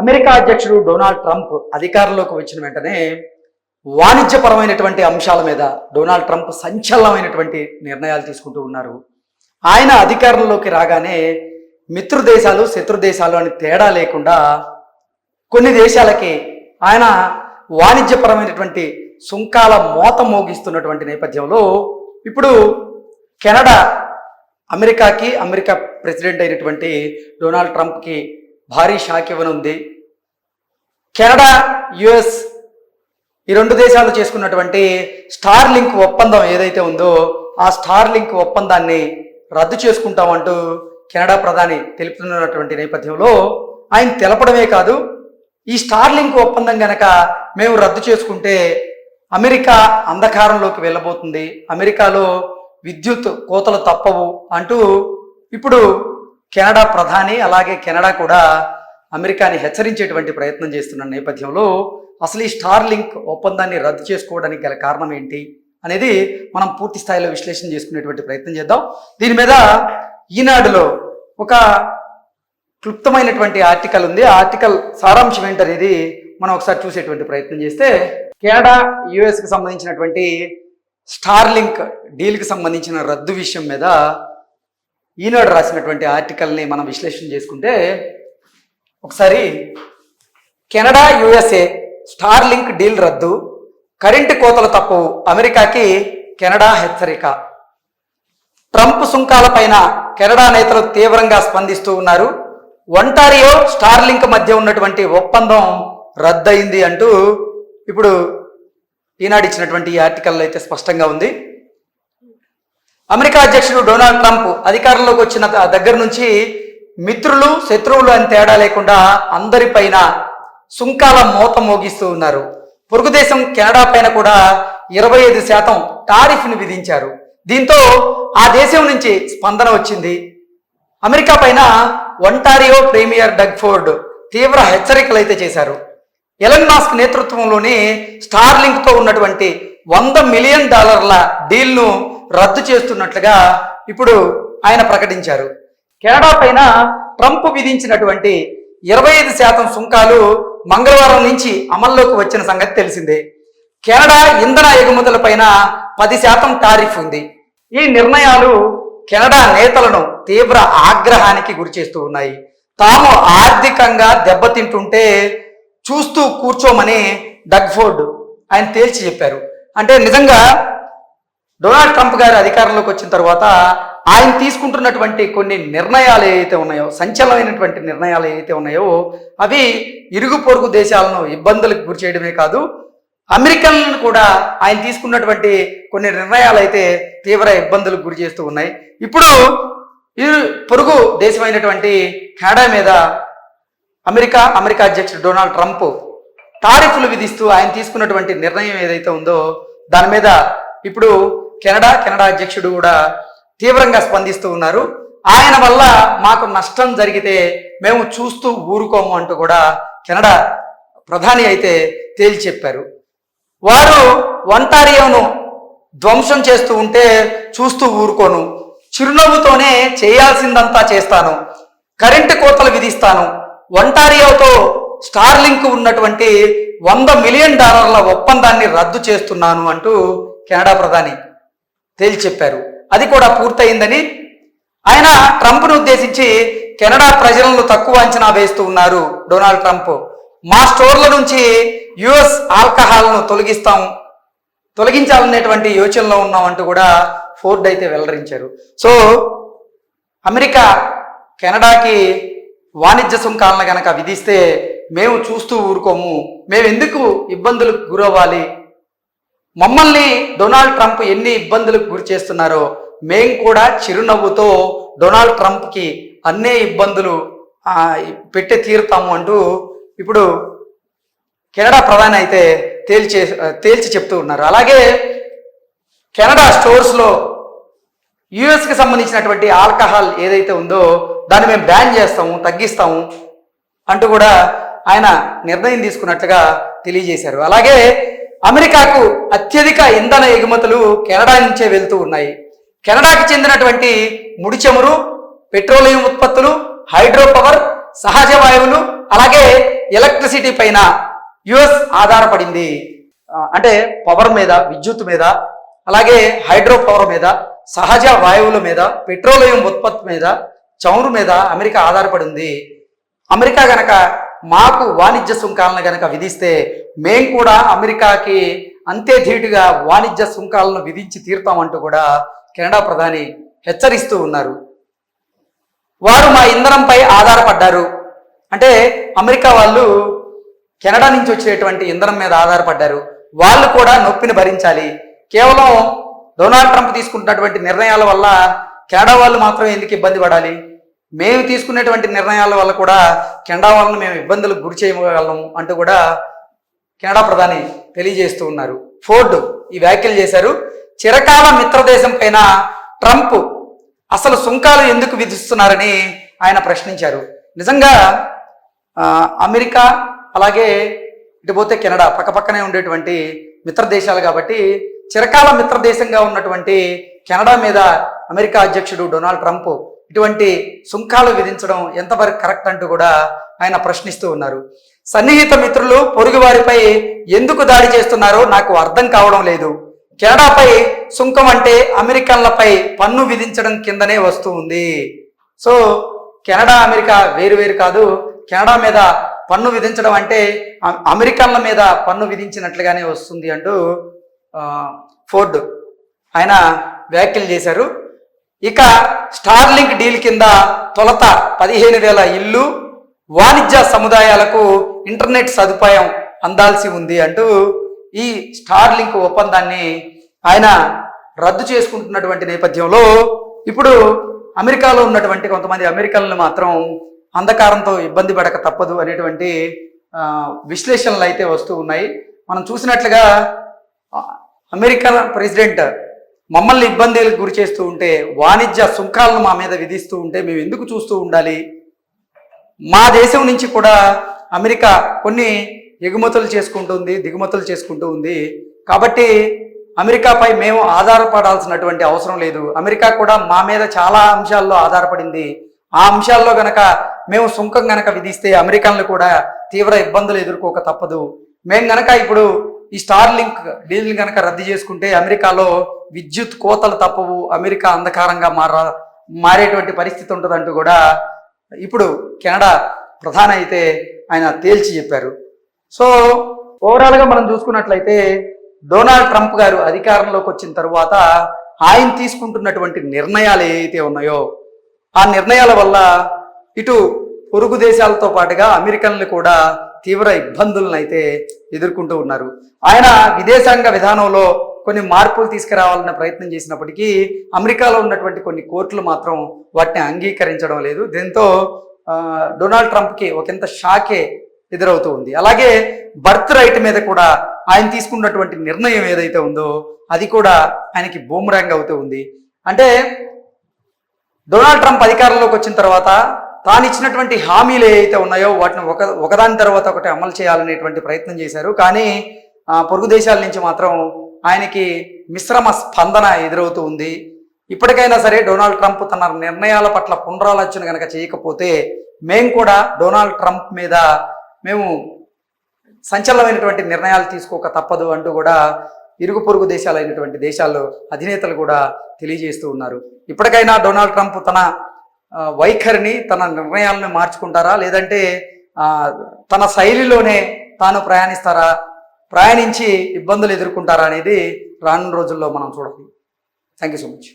America అధ్యక్షుడు Donald Trump అధికారంలోకి వచ్చిన వెంటనే వాణిజ్యపరమైనటువంటి అంశాల మీద డొనాల్డ్ ట్రంప్ సంచలనమైనటువంటి నిర్ణయాలు తీసుకుంటూ ఉన్నారు. ఆయన అధికారంలోకి రాగానే మిత్రు దేశాలు శత్రు దేశాలు అని తేడా లేకుండా కొన్ని దేశాలకి ఆయన వాణిజ్యపరమైనటువంటి సుంకాల మోత మోగిస్తున్నటువంటి నేపథ్యంలో ఇప్పుడు కెనడా అమెరికాకి అమెరికా ప్రెసిడెంట్ అయినటువంటి డొనాల్డ్ ట్రంప్కి భారీ షాక్ ఇవ్వనుంది. కెనడా యుఎస్ ఈ రెండు దేశాలు చేసుకున్నటువంటి స్టార్ లింక్ ఒప్పందం ఏదైతే ఉందో ఆ స్టార్ లింక్ ఒప్పందాన్ని రద్దు చేసుకుంటామంటూ కెనడా ప్రధాని తెలుపుతున్నటువంటి నేపథ్యంలో ఆయన తెలపడమే కాదు ఈ స్టార్ లింక్ ఒప్పందం గనక మేము రద్దు చేసుకుంటే అమెరికా అంధకారంలోకి వెళ్ళబోతుంది. అమెరికాలో విద్యుత్ కోతలు తప్పవు అంటూ ఇప్పుడు కెనడా ప్రధాని అలాగే కెనడా కూడా అమెరికాని హెచ్చరించేటువంటి ప్రయత్నం చేస్తున్న నేపథ్యంలో అసలు ఈ స్టార్ లింక్ ఒప్పందాన్ని రద్దు చేసుకోవడానికి గల కారణం ఏంటి అనేది మనం పూర్తి స్థాయిలో విశ్లేషణ చేసుకునేటువంటి ప్రయత్నం చేద్దాం. దీని మీద ఈనాడులో ఒక క్లుప్తమైనటువంటి ఆర్టికల్ ఉంది. ఆ ఆర్టికల్ సారాంశం ఏంటనేది మనం ఒకసారి చూసేటువంటి ప్రయత్నం చేస్తే కెనడా యుఎస్కి సంబంధించినటువంటి స్టార్ లింక్ డీల్కి సంబంధించిన రద్దు విషయం మీద ఈనాడు రాసినటువంటి ఆర్టికల్ని మనం విశ్లేషణ చేసుకుంటే ఒకసారి Canada USA star link deal రద్దు కరెంటు కోతలు తప్పవు అమెరికాకి కెనడా హెచ్చరిక. ట్రంప్ సుంకాలపైన కెనడా నేతలు తీవ్రంగా స్పందిస్తూ ఉన్నారు. ఒంటారియో స్టార్ లింక్ మధ్య ఉన్నటువంటి ఒప్పందం రద్దయింది అంటూ ఇప్పుడు ఈనాడు ఇచ్చినటువంటి ఈ ఆర్టికల్లో అయితే స్పష్టంగా ఉంది. అమెరికా అధ్యక్షుడు డొనాల్డ్ ట్రంప్ అధికారంలోకి వచ్చిన దగ్గర నుంచి మిత్రులు శత్రువులు అని తేడా లేకుండా అందరిపైన సుంకాల మోత మోగిస్తూ ఉన్నారు. పొరుగు దేశం కెనడా పైన కూడా ఇరవై ఐదు శాతం టారిఫ్ను విధించారు. దీంతో ఆ దేశం నుంచి స్పందన వచ్చింది. అమెరికా పైన ఒంటారియో ప్రీమియర్ డగ్ఫోర్డ్ తీవ్ర హెచ్చరికలు అయితే చేశారు. ఎలన్ మాస్క్ నేతృత్వంలోని స్టార్లింక్తో ఉన్నటువంటి వంద మిలియన్ డాలర్ల డీల్ను రద్దు చేస్తున్నట్లుగా ఇప్పుడు ఆయన ప్రకటించారు. కెనడా పైన ట్రంప్ విధించినటువంటి ఇరవై ఐదు శాతం సుంకాలు మంగళవారం నుంచి అమల్లోకి వచ్చిన సంగతి తెలిసిందే. కెనడా ఇంధన ఎగుమతులపైన పది శాతం టారిఫ్ ఉంది. ఈ నిర్ణయాలు కెనడా నేతలను తీవ్ర ఆగ్రహానికి గురిచేస్తూ ఉన్నాయి. తాము ఆర్థికంగా దెబ్బతింటుంటే చూస్తూ కూర్చోమని డగ్ఫోర్డ్ ఆయన తేల్చి చెప్పారు. అంటే నిజంగా డొనాల్డ్ ట్రంప్ గారు అధికారంలోకి వచ్చిన తర్వాత ఆయన తీసుకుంటున్నటువంటి కొన్ని నిర్ణయాలు ఏవైతే ఉన్నాయో సంచలనమైనటువంటి నిర్ణయాలు ఏవైతే ఉన్నాయో అవి ఇరుగు పొరుగు దేశాలను ఇబ్బందులకు గురి చేయడమే కాదు అమెరికన్లను కూడా ఆయన తీసుకున్నటువంటి కొన్ని నిర్ణయాలు అయితే తీవ్ర ఇబ్బందులకు గురి చేస్తూ ఉన్నాయి. ఇప్పుడు ఈ పొరుగు దేశమైనటువంటి కెనడా మీద అమెరికా అమెరికా అధ్యక్షుడు డొనాల్డ్ ట్రంప్ టారిఫ్లు విధిస్తూ ఆయన తీసుకున్నటువంటి నిర్ణయం ఏదైతే ఉందో దాని మీద ఇప్పుడు కెనడా కెనడా అధ్యక్షుడు కూడా తీవ్రంగా స్పందిస్తూ ఉన్నారు. ఆయన వల్ల మాకు నష్టం జరిగితే మేము చూస్తూ ఊరుకోము అంటూ కూడా కెనడా ప్రధాని అయితే తేల్చి చెప్పారు వారు ఒంటారియోను ధ్వంసం చేస్తూ ఉంటే చూస్తూ ఊరుకోను. చిరునవ్వుతోనే చేయాల్సిందంతా చేస్తాను. కరెంటు కోతలు విధిస్తాను. ఒంటారియోతో స్టార్లింక్ ఉన్నటువంటి వంద మిలియన్ డాలర్ల ఒప్పందాన్ని రద్దు చేస్తున్నాను అంటూ కెనడా ప్రధాని తేల్చి చెప్పారు అది కూడా పూర్తయిందని ఆయన ట్రంప్ను ఉద్దేశించి కెనడా ప్రజలను తక్కువ అంచనా వేస్తూ ఉన్నారు డొనాల్డ్ ట్రంప్. మా స్టోర్ల నుంచి యుఎస్ ఆల్కహాల్ను తొలగిస్తాం తొలగించాలనేటువంటి యోచనలో ఉన్నామంటూ కూడా ఫోర్డ్ అయితే వెల్లడించారు సో అమెరికా కెనడాకి వాణిజ్య సుంకాలను కనుక విధిస్తే మేము చూస్తూ ఊరుకోము మేము ఎందుకు ఇబ్బందులకు గురవ్వాలి మమ్మల్ని డొనాల్డ్ ట్రంప్ ఎన్ని ఇబ్బందులకు గురి చేస్తున్నారో మేం కూడా చిరునవ్వుతో డొనాల్డ్ ట్రంప్కి అన్నే ఇబ్బందులు పెట్టి తీరుతాము అంటూ ఇప్పుడు కెనడా ప్రధాని అయితే తేల్చే తేల్చి చెప్తూ ఉన్నారు. అలాగే కెనడా స్టోర్స్లో యుఎస్కి సంబంధించినటువంటి ఆల్కహాల్ ఏదైతే ఉందో దాన్ని మేము బ్యాన్ చేస్తాము తగ్గిస్తాము అంటూ కూడా ఆయన నిర్ణయం తీసుకున్నట్లుగా తెలియజేశారు. అలాగే అమెరికాకు అత్యధిక ఇంధన ఎగుమతులు కెనడా నుంచే వెళ్తూ ఉన్నాయి. కెనడాకి చెందినటువంటి ముడి చమురు పెట్రోలియం ఉత్పత్తులు హైడ్రో పవర్ సహజ వాయువులు అలాగే ఎలక్ట్రిసిటీ పైన యుఎస్ ఆధారపడింది. అంటే పవర్ మీద విద్యుత్ మీద అలాగే హైడ్రో పవర్ మీద సహజ వాయువుల మీద పెట్రోలియం ఉత్పత్తి మీద చమురు మీద అమెరికా ఆధారపడింది. అమెరికా గనక మాకు వాణిజ్య సుంకాలను కనుక విధిస్తే మేం కూడా అమెరికాకి అంతే ధీటుగా వాణిజ్య సుంకాలను విధించి తీరుతామంటూ కూడా కెనడా ప్రధాని హెచ్చరిస్తూ ఉన్నారు. వారు మా ఇంధనంపై ఆధారపడ్డారు. అంటే అమెరికా వాళ్ళు కెనడా నుంచి వచ్చేటువంటి ఇంధనం మీద ఆధారపడ్డారు. వాళ్ళు కూడా నొప్పిని భరించాలి. కేవలం డొనాల్డ్ ట్రంప్ తీసుకుంటున్నటువంటి నిర్ణయాల వల్ల కెనడా వాళ్ళు మాత్రం ఎందుకు ఇబ్బంది పడాలి? మేము తీసుకునేటువంటి నిర్ణయాల వల్ల కూడా కెనడా వాళ్ళని మేము ఇబ్బందులకు గురి చేయగలము అంటూ కూడా కెనడా ప్రధాని తెలియజేస్తూ ఉన్నారు. ఫోర్డ్ ఈ వ్యాఖ్యలు చేశారు. చిరకాల మిత్రదేశం పైన ట్రంప్ అసలు సుంకాలు ఎందుకు విధిస్తున్నారని ఆయన ప్రశ్నించారు. నిజంగా అమెరికా అలాగే ఇటుపోతే కెనడా పక్కపక్కనే ఉండేటువంటి మిత్ర దేశాలు కాబట్టి చిరకాల మిత్ర దేశంగా ఉన్నటువంటి కెనడా మీద అమెరికా అధ్యక్షుడు డొనాల్డ్ ట్రంప్ ఇటువంటి సుంకాలు విధించడం ఎంతవరకు కరెక్ట్ అంటూ కూడా ఆయన ప్రశ్నిస్తూ ఉన్నారు. సన్నిహిత మిత్రులు పొరుగువారిపై ఎందుకు దాడి చేస్తున్నారో నాకు అర్థం కావడం లేదు. కెనడాపై సుంకం అంటే అమెరికన్లపై పన్ను విధించడం కిందనే వస్తూ ఉంది. సో కెనడా అమెరికా వేరు వేరు కాదు. కెనడా మీద పన్ను విధించడం అంటే అమెరికన్ల మీద పన్ను విధించినట్లుగానే వస్తుంది అంటూ ఫోర్డ్ ఆయన వ్యాఖ్యలు చేశారు. ఇక స్టార్లింక్ డీల్ కింద తొలత పదిహేను వేల ఇల్లు వాణిజ్య సముదాయాలకు ఇంటర్నెట్ సదుపాయం అందాల్సి ఉంది అంటూ ఈ స్టార్లింక్ ఒప్పందాన్ని ఆయన రద్దు చేసుకుంటున్నటువంటి నేపథ్యంలో ఇప్పుడు అమెరికాలో ఉన్నటువంటి కొంతమంది అమెరికన్లు మాత్రం అంధకారంతో ఇబ్బంది పడక తప్పదు అనేటువంటి విశ్లేషణలు అయితే వస్తూ ఉన్నాయి. మనం చూసినట్లుగా అమెరికా ప్రెసిడెంట్ మమ్మల్ని ఇబ్బందులకు గురి చేస్తూ ఉంటే వాణిజ్య సుంకాలను మా మీద విధిస్తూ ఉంటే మేము ఎందుకు చూస్తూ ఉండాలి? మా దేశం నుంచి కూడా అమెరికా కొన్ని ఎగుమతులు చేసుకుంటుంది దిగుమతులు చేసుకుంటూ ఉంది. కాబట్టి అమెరికాపై మేము ఆధారపడాల్సినటువంటి అవసరం లేదు. అమెరికా కూడా మా మీద చాలా అంశాల్లో ఆధారపడింది. ఆ అంశాల్లో గనక మేము సుంకం గనక విధిస్తే అమెరికన్లు కూడా తీవ్ర ఇబ్బందులు ఎదుర్కోక తప్పదు. మేము గనక ఇప్పుడు ఈ స్టార్ లింక్ డీజిల్ కనుక రద్దు చేసుకుంటే అమెరికాలో విద్యుత్ కోతలు తప్పవు అమెరికా అంధకారంగా మార మారేటువంటి పరిస్థితి ఉంటుందంటూ కూడా ఇప్పుడు కెనడా ప్రధాన అయితే ఆయన తేల్చి చెప్పారు. సో ఓవరాల్గా మనం చూసుకున్నట్లయితే డొనాల్డ్ ట్రంప్ గారు అధికారంలోకి వచ్చిన తర్వాత ఆయన తీసుకుంటున్నటువంటి నిర్ణయాలు ఏవైతే ఉన్నాయో ఆ నిర్ణయాల వల్ల ఇటు పొరుగు దేశాలతో పాటుగా అమెరికన్లు కూడా తీవ్ర ఇబ్బందులను అయితే ఎదుర్కొంటూ ఉన్నారు. ఆయన విదేశాంగ విధానంలో కొన్ని మార్పులు తీసుకురావాలన్న ప్రయత్నం చేసినప్పటికీ అమెరికాలో ఉన్నటువంటి కొన్ని కోర్టులు మాత్రం వాటిని అంగీకరించడం లేదు. దీంతో డొనాల్డ్ ట్రంప్కి ఒకంత షాకే ఎదురవుతూ ఉంది. అలాగే బర్త్ రైట్ మీద కూడా ఆయన తీసుకున్నటువంటి నిర్ణయం ఏదైతే ఉందో అది కూడా ఆయనకి బూమరాంగ్ అవుతూ ఉంది. అంటే డొనాల్డ్ ట్రంప్ అధికారంలోకి వచ్చిన తర్వాత తాను ఇచ్చినటువంటి హామీలు ఏవైతే ఉన్నాయో వాటిని ఒక ఒకదాని తర్వాత ఒకటి అమలు చేయాలనేటువంటి ప్రయత్నం చేశారు. కానీ పొరుగు దేశాల నుంచి మాత్రం ఆయనకి మిశ్రమ స్పందన ఎదురవుతూ ఉంది. ఇప్పటికైనా సరే డొనాల్డ్ ట్రంప్ తన నిర్ణయాల పట్ల పునరాలోచన కనుక చేయకపోతే మేము కూడా డొనాల్డ్ ట్రంప్ మీద మేము సంచలనమైనటువంటి నిర్ణయాలు తీసుకోక తప్పదు అంటూ కూడా ఇరుగు పొరుగు దేశాలైనటువంటి దేశాల్లో అధినేతలు కూడా తెలియజేస్తూ ఉన్నారు. ఇప్పటికైనా డొనాల్డ్ ట్రంప్ తన వైఖరిని తన నిర్ణయాలను మార్చుకుంటారా? లేదంటే తన శైలిలోనే తాను ప్రయాణిస్తారా? ప్రయాణించి ఇబ్బందులు ఎదుర్కొంటారా అనేది రానున్న రోజుల్లో మనం చూడాలి థ్యాంక్ యూ సో మచ్